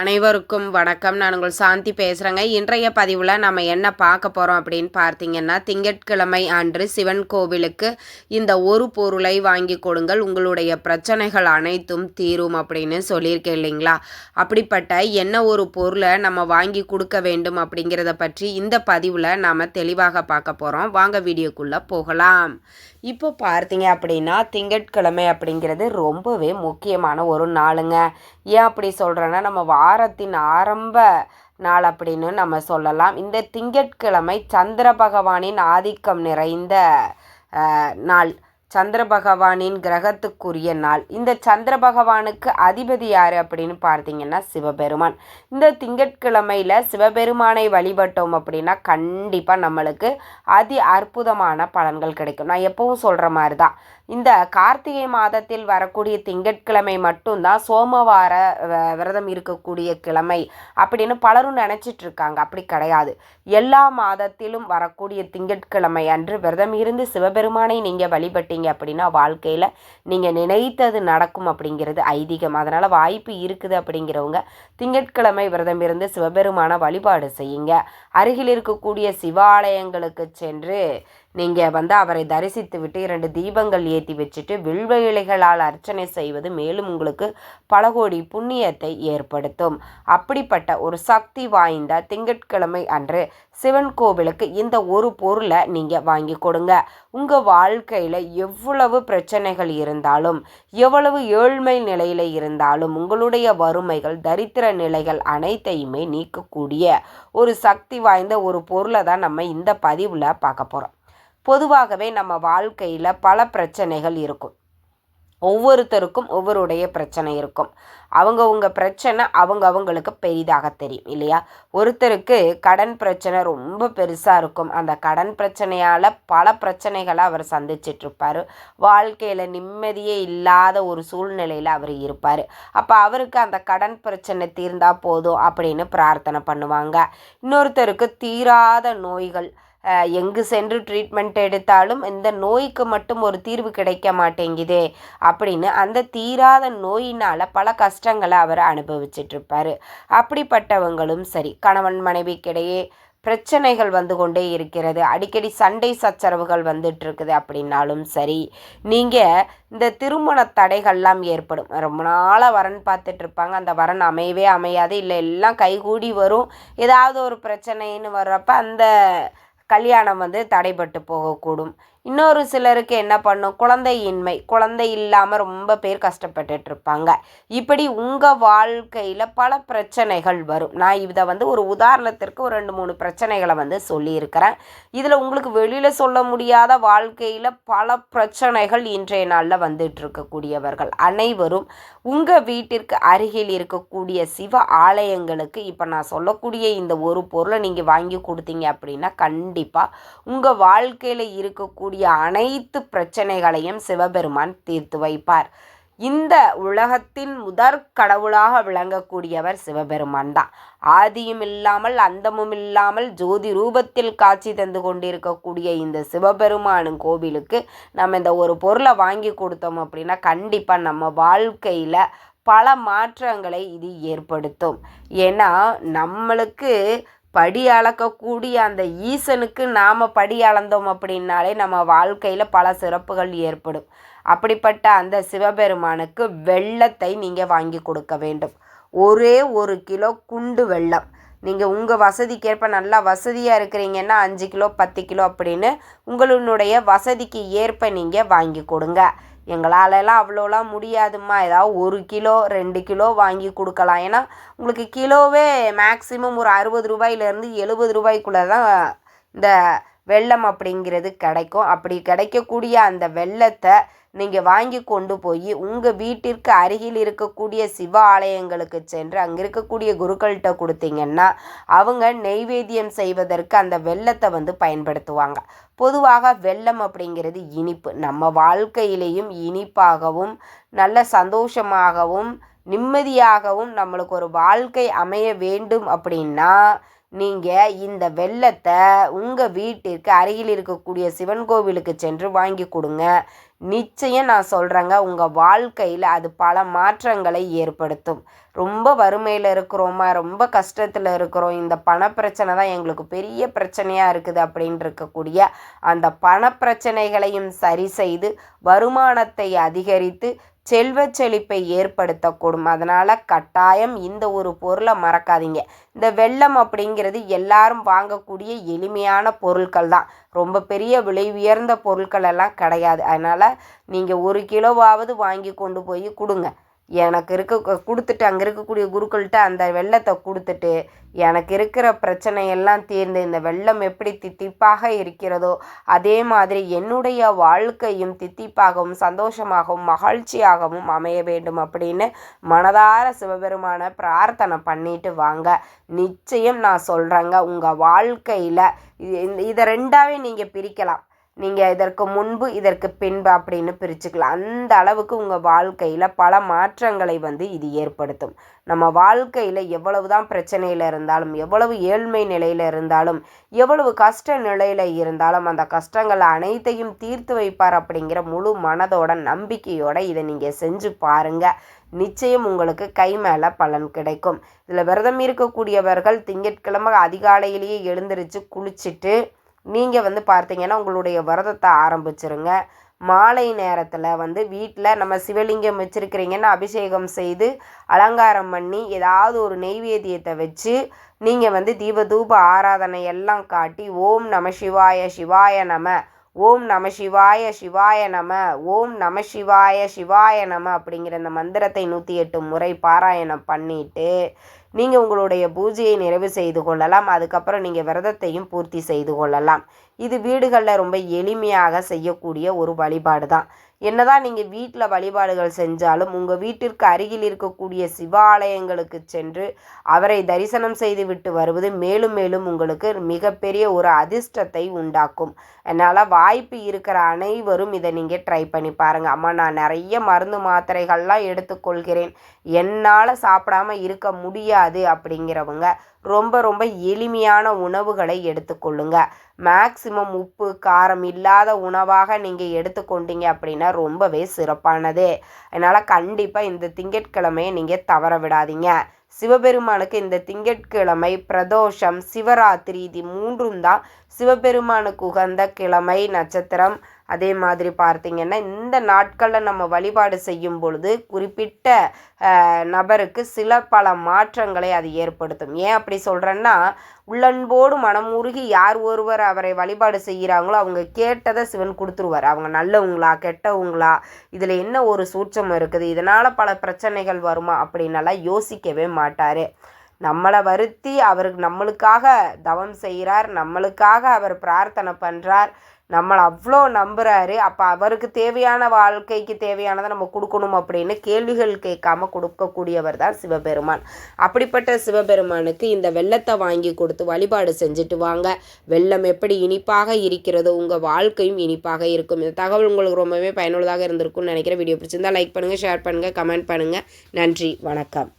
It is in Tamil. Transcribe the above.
அனைவருக்கும் வணக்கம். நான் உங்கள் சாந்தி பேசுகிறேங்க இன்றைய பதிவில் நம்ம என்ன பார்க்க போகிறோம் அப்படின்னு பார்த்தீங்கன்னா திங்கட்கிழமை அன்று சிவன் கோவிலுக்கு இந்த ஒரு பொருளை வாங்கி கொடுங்கள். உங்களுடைய பிரச்சனைகள் அனைத்தும் தீரும் அப்படின்னு சொல்லியிருக்கேன் இல்லைங்களா? அப்படிப்பட்ட என்ன ஒரு பொருளை நம்ம வாங்கி கொடுக்க வேண்டும் அப்படிங்கிறத பற்றி இந்த பதிவில் நாம் தெளிவாக பார்க்க போகிறோம் வாங்க வீடியோக்குள்ளே போகலாம். இப்போ பார்த்தீங்க அப்படின்னா திங்கட்கிழமை அப்படிங்கிறது ரொம்பவே முக்கியமான ஒரு நாளுங்க. ஏன் அப்படி சொல்கிறேன்னா நம்ம வாரத்தின் ஆரம்ப நாள் அப்படின்னு நம்ம சொல்லலாம். இந்த திங்கட்கிழமை சந்திர பகவானின் ஆதிக்கம் நிறைந்த நாள். சந்திர பகவானின் கிரகத்துக்குரிய நாள். இந்த சந்திர பகவானுக்கு அதிபதி யார் அப்படின்னு பார்த்தீங்கன்னா சிவபெருமான். இந்த திங்கட்கிழமையில் சிவபெருமானை வழிபட்டோம் அப்படின்னா கண்டிப்பாக நம்மளுக்கு அதி அற்புதமான பலன்கள் கிடைக்கும். நான் எப்பவும் சொல்கிற மாதிரி தான் இந்த கார்த்திகை மாதத்தில் வரக்கூடிய திங்கட்கிழமை மட்டும்தான் சோமவார விரதம் இருக்கக்கூடிய கிழமை அப்படின்னு பலரும் நினச்சிட்டு இருக்காங்க. அப்படி கிடையாது. எல்லா மாதத்திலும் வரக்கூடிய திங்கட்கிழமை அன்று விரதம் இருந்து சிவபெருமானை நீங்கள் வழிபட்டீங்க அப்படின்னா வாழ்க்கையில் நீங்கள் நினைத்தது நடக்கும் அப்படிங்கிறது ஐதீகம். அதனால் வாய்ப்பு இருக்குது அப்படிங்கிறவங்க திங்கட்கிழமை விரதம் இருந்து சிவபெருமான வழிபாடு செய்யுங்க. அருகில் இருக்கக்கூடிய சிவாலயங்களுக்கு சென்று நீங்கள் வந்து அவரை தரிசித்து விட்டு இரண்டு தீபங்கள் ஏற்றி வச்சுட்டு வில்வ இலைகளால் அர்ச்சனை செய்வது மேலும் உங்களுக்கு பல கோடி புண்ணியத்தை ஏற்படுத்தும். அப்படிப்பட்ட ஒரு சக்தி வாய்ந்த திங்கட்கிழமை அன்று சிவன் கோவிலுக்கு இந்த ஒரு பொருளை நீங்கள் வாங்கி கொடுங்க. உங்கள் வாழ்க்கையில் எவ்வளவு பிரச்சனைகள் இருந்தாலும் எவ்வளவு ஏழ்மை நிலையில் இருந்தாலும் உங்களுடைய வறுமைகள் தரித்திர நிலைகள் அனைத்தையுமே நீக்கக்கூடிய ஒரு சக்தி வாய்ந்த ஒரு பொருளை தான் நம்ம இந்த பதிவில் பார்க்க போகிறோம் பொதுவாகவே நம்ம வாழ்க்கையில் பல பிரச்சனைகள் இருக்கும். ஒவ்வொருத்தருக்கும் ஒவ்வொருடைய பிரச்சனை இருக்கும். அவங்கவுங்க பிரச்சனை அவங்க அவங்களுக்கு பெரிதாக தெரியும் இல்லையா? ஒருத்தருக்கு கடன் பிரச்சனை ரொம்ப பெருசாக இருக்கும். அந்த கடன் பிரச்சனையால் பல பிரச்சனைகளை அவர் சந்திச்சிட்ருப்பார். வாழ்க்கையில் நிம்மதியே இல்லாத ஒரு சூழ்நிலையில் அவர் இருப்பார். அப்போ அவருக்கு அந்த கடன் பிரச்சனை தீர்ந்தால் போதும் அப்படின்னு பிரார்த்தனை பண்ணுவாங்க. இன்னொருத்தருக்கு தீராத நோய்கள் எங்கு சென்று ட்ரீட்மெண்ட் எடுத்தாலும் இந்த நோய்க்கு மட்டும் ஒரு தீர்வு கிடைக்க மாட்டேங்குதே அப்படின்னு அந்த தீராத நோயினால் பல கஷ்டங்களை அவர் அனுபவிச்சிட்ருப்பார் அப்படிப்பட்டவங்களும் சரி கணவன் மனைவிக்கிடையே பிரச்சனைகள் வந்து கொண்டே இருக்கிறது. அடிக்கடி சண்டை சச்சரவுகள் வந்துட்டு இருக்குது அப்படின்னாலும் சரி நீங்கள் இந்த திருமண தடைகள்லாம் ஏற்படும். ரொம்ப நாளாக வரன் பார்த்துட்டு இருப்பாங்க அந்த வரன் அமையவே அமையாது. இல்லை எல்லாம் கைகூடி வரும். ஏதாவது ஒரு பிரச்சனைன்னு வர்றப்ப அந்த கல்யாணம் வந்து தடைபட்டு போகக்கூடும். இன்னொரு சிலருக்கு என்ன பண்ணும்? குழந்தையின்மை. குழந்தை இல்லாமல் ரொம்ப பேர் கஷ்டப்பட்டுட்டு இருப்பாங்க இப்படி உங்கள் வாழ்க்கையில் பல பிரச்சனைகள் வரும். நான் இதை வந்து ஒரு உதாரணத்திற்கு ஒரு ரெண்டு மூணு பிரச்சனைகளை வந்து சொல்லியிருக்கிறேன். இதில் உங்களுக்கு வெளியில் சொல்ல முடியாத வாழ்க்கையில் பல பிரச்சனைகள் இன்றைய நாளில் வந்துட்டு இருக்கக்கூடியவர்கள் அனைவரும் உங்கள் வீட்டிற்கு அருகில் இருக்கக்கூடிய சிவ ஆலயங்களுக்கு இப்போ நான் சொல்லக்கூடிய இந்த ஒரு பொருளை நீங்கள் வாங்கி கொடுத்தீங்க அப்படின்னா கண்டிப்பாக உங்கள் வாழ்க்கையில் இருக்கக்கூடிய இருக்கக்கூடிய அனைத்து பிரச்சனைகளையும் சிவபெருமான் தீர்த்து வைப்பார். இந்த உலகத்தின் முதற் கடவுளாக விளங்கக்கூடியவர் சிவபெருமான் தான். ஆதியும் இல்லாமல் அந்தமும் இல்லாமல் ஜோதி ரூபத்தில் காட்சி தந்து கொண்டிருக்கக்கூடிய இந்த சிவபெருமானும் கோவிலுக்கு நம்ம இந்த ஒரு பொருளை வாங்கி கொடுத்தோம் அப்படின்னா கண்டிப்பாக நம்ம வாழ்க்கையில் பல மாற்றங்களை இது ஏற்படுத்தும். ஏன்னா நம்மளுக்கு படி அளக்கக்கூடிய அந்த ஈசனுக்கு நாம் படி அளந்தோம் அப்படின்னாலே நம்ம வாழ்க்கையில் பல சிறப்புகள் ஏற்படும். அப்படிப்பட்ட அந்த சிவபெருமானுக்கு வெள்ளத்தை நீங்கள் வாங்கி கொடுக்க வேண்டும். ஒரே ஒரு கிலோ குண்டு வெள்ளம். நீங்கள் உங்கள் வசதிக்கேற்ப நல்லா வசதியாக இருக்கிறீங்கன்னா அஞ்சு கிலோ பத்து கிலோ அப்படின்னு உங்களுடைய வசதிக்கு ஏற்ப நீங்கள் வாங்கி கொடுங்க. எங்களாலெல்லாம் அவ்வளோலாம் முடியாதும்மா. ஏதாவது ஒரு கிலோ ரெண்டு கிலோ வாங்கி கொடுக்கலாம். ஏன்னா உங்களுக்கு கிலோவே மேக்ஸிமம் ஒரு அறுபது ரூபாயிலேருந்து எழுபது ரூபாய்க்குள்ளே தான் இந்த வெள்ளம் அப்படிங்கிறது கிடைக்கும். அப்படி கிடைக்கக்கூடிய அந்த வெள்ளத்தை நீங்கள் வாங்கி கொண்டு போய் உங்கள் வீட்டிற்கு அருகில் இருக்கக்கூடிய சிவ ஆலயங்களுக்கு சென்று அங்கே இருக்கக்கூடிய குருக்கள்கிட்ட கொடுத்தீங்கன்னா அவங்க நெய்வேத்தியம் செய்வதற்கு அந்த வெள்ளத்தை வந்து பயன்படுத்துவாங்க. பொதுவாக வெள்ளம் அப்படிங்கிறது இனிப்பு. நம்ம வாழ்க்கையிலையும் இனிப்பாகவும் நல்ல சந்தோஷமாகவும் நிம்மதியாகவும் நம்மளுக்கு ஒரு வாழ்க்கை அமைய வேண்டும் அப்படின்னா நீங்கள் இந்த வெள்ளத்தை உங்கள் வீட்டிற்கு அருகில் இருக்கக்கூடிய சிவன் கோவிலுக்கு சென்று வாங்கி கொடுங்க. நிச்சயம் நான் சொல்கிறேங்க உங்கள் வாழ்க்கையில் அது பல மாற்றங்களை ஏற்படுத்தும். ரொம்ப வறுமையில் இருக்கிறோமா ரொம்ப கஷ்டத்தில் இருக்கிறோம் இந்த பணப்பிரச்சனை தான் எங்களுக்கு பெரிய பிரச்சனையாக இருக்குது அப்படின்னு இருக்கக்கூடிய அந்த பணப்பிரச்சனைகளையும் சரி செய்து வருமானத்தை அதிகரித்து செல்வ செழிப்பை ஏற்படுத்தக்கூடும். அதனால் கட்டாயம் இந்த ஒரு பொருளை மறக்காதீங்க. இந்த வெள்ளம் அப்படிங்கிறது எல்லாரும் வாங்கக்கூடிய எளிமையான பொருட்கள் தான். ரொம்ப பெரிய விலை உயர்ந்த பொருட்கள் எல்லாம் கிடையாது. அதனால் நீங்கள் ஒரு கிலோவாவது வாங்கி கொண்டு போய் கொடுங்க. எனக்கு இருக்க கொடுத்துட்டு அங்கே இருக்கக்கூடிய குருக்கள்கிட்ட அந்த வெள்ளத்தை கொடுத்துட்டு எனக்கு இருக்கிற பிரச்சனையெல்லாம் தீர்ந்து இந்த வெள்ளம் எப்படி தித்திப்பாக இருக்கிறதோ அதே மாதிரி என்னுடைய வாழ்க்கையும் தித்திப்பாகவும் சந்தோஷமாகவும் மகிழ்ச்சியாகவும் அமைய வேண்டும் அப்படின்னு மனதார சிவபெருமான பிரார்த்தனை பண்ணிட்டு வாங்க. நிச்சயம் நான் சொல்கிறேங்க உங்கள் வாழ்க்கையில் இதை ரெண்டாவே நீங்கள் பிரிக்கலாம். நீங்கள் இதற்கு முன்பு இதற்கு பின்பு அப்படின்னு பிரிச்சுக்கலாம். அந்த அளவுக்கு உங்கள் வாழ்க்கையில் பல மாற்றங்களை வந்து இது ஏற்படுத்தும். நம்ம வாழ்க்கையில் எவ்வளவு தான் பிரச்சனையில் இருந்தாலும் எவ்வளவு ஏழ்மை நிலையில் இருந்தாலும் எவ்வளவு கஷ்ட நிலையில் இருந்தாலும் அந்த கஷ்டங்கள் அனைத்தையும் தீர்த்து வைப்பார் அப்படிங்கிற முழு மனதோட நம்பிக்கையோட இதை நீங்கள் செஞ்சு பாருங்கள் நிச்சயம் உங்களுக்கு கை மேலே பலன் கிடைக்கும். இதில் விரதம் இருக்கக்கூடியவர்கள் திங்கட்கிழமை அதிகாலையிலேயே எழுந்திரிச்சு குளிச்சுட்டு நீங்கள் வந்து பார்த்தீங்கன்னா உங்களுடைய விரதத்தை ஆரம்பிச்சிருங்க. மாலை நேரத்தில் வந்து வீட்டில் நம்ம சிவலிங்கம் வச்சுருக்கிறீங்கன்னா அபிஷேகம் செய்து அலங்காரம் பண்ணி ஏதாவது ஒரு நெய்வேத்தியத்தை வச்சு நீங்கள் வந்து தீபதூப ஆராதனை எல்லாம் காட்டி ஓம் நம சிவாய சிவாய நம ஓம் நம சிவாய சிவாய நம ஓம் நம சிவாய சிவாய நம அப்படிங்கிற இந்த மந்திரத்தை நூற்றி எட்டு முறை பாராயணம் பண்ணிவிட்டு நீங்கள் உங்களுடைய பூஜையை நிறைவு செய்து கொள்ளலாம். அதுக்கப்புறம் நீங்கள் விரதத்தையும் பூர்த்தி செய்து கொள்ளலாம். இது வீடுகளில் ரொம்ப எளிமையாக செய்யக்கூடிய ஒரு வழிபாடு தான் என்னதான் நீங்கள் வீட்டில் வழிபாடுகள் செஞ்சாலும் உங்கள் வீட்டிற்கு அருகில் இருக்கக்கூடிய சிவாலயங்களுக்கு சென்று அவரை தரிசனம் செய்து விட்டு வருவது மேலும் மேலும் உங்களுக்கு மிகப்பெரிய ஒரு அதிர்ஷ்டத்தை உண்டாக்கும். அதனால் வாய்ப்பு இருக்கிற அனைவரும் இதை நீங்கள் ட்ரை பண்ணி பாருங்கள் அம்மா நான் நிறைய மருந்து மாத்திரைகள்லாம் எடுத்துக்கொள்கிறேன். என்னால் சாப்பிடாமல் இருக்க முடியாது அப்படிங்கிறவங்க ரொம்ப ரொம்ப எளிமையான உணவுகளை எடுத்துக்கொள்ளுங்க மேக்சிமம் உப்பு காரம் இல்லாத உணவாக நீங்கள் எடுத்துக்கொண்டீங்க அப்படின்னா ரொம்பவே சிறப்பானது. அதனால் கண்டிப்பாக இந்த திங்கட்கிழமையை நீங்கள் தவற விடாதீங்க. சிவபெருமானுக்கு இந்த திங்கட்கிழமை பிரதோஷம் சிவராத்திரி இது மூன்றும் தான் சிவபெருமானுக்கு உகந்த கிழமை நட்சத்திரம். அதே மாதிரி பார்த்திங்கன்னா இந்த நாட்களில் நம்ம வழிபாடு செய்யும் பொழுது குறிப்பிட்ட நபருக்கு சில பல மாற்றங்களை அது ஏற்படுத்தும். ஏன் அப்படி சொல்கிறேன்னா உள்ளன்போடு மனமுருகி யார் ஒருவர் அவரை வழிபாடு செய்கிறாங்களோ அவங்க கேட்டதை சிவன் கொடுத்துருவார். அவங்க நல்லவங்களா கெட்டவங்களா இதில் என்ன ஒரு சூட்சம் இருக்குது இதனால் பல பிரச்சனைகள் வருமா அப்படின்னலாம் யோசிக்கவே மாட்டார். நம்மளை வருத்தி அவருக்கு நம்மளுக்காக தவம் செய்கிறார் நம்மளுக்காக அவர் பிரார்த்தனை பண்ணுறார் நம்மளை அவ்வளோ நம்புகிறாரு அப்போ அவருக்கு தேவையான வாழ்க்கைக்கு தேவையானதை நம்ம கொடுக்கணும் அப்படின்னு கேள்விகள் கேட்காம கொடுக்கக்கூடியவர் தான் சிவபெருமான். அப்படிப்பட்ட சிவபெருமானுக்கு இந்த வெள்ளத்தை வாங்கி கொடுத்து வழிபாடு செஞ்சுட்டு வாங்க. வெள்ளம் எப்படி இனிப்பாக இருக்கிறதோ? உங்கள் வாழ்க்கையும் இனிப்பாக இருக்கும். இந்த தகவல் உங்களுக்கு ரொம்பவே பயனுள்ளதாக இருந்திருக்கும்னு நினைக்கிற வீடியோ பிடிச்சிருந்தா லைக் பண்ணுங்கள் ஷேர் பண்ணுங்கள் கமெண்ட் பண்ணுங்கள் நன்றி வணக்கம்.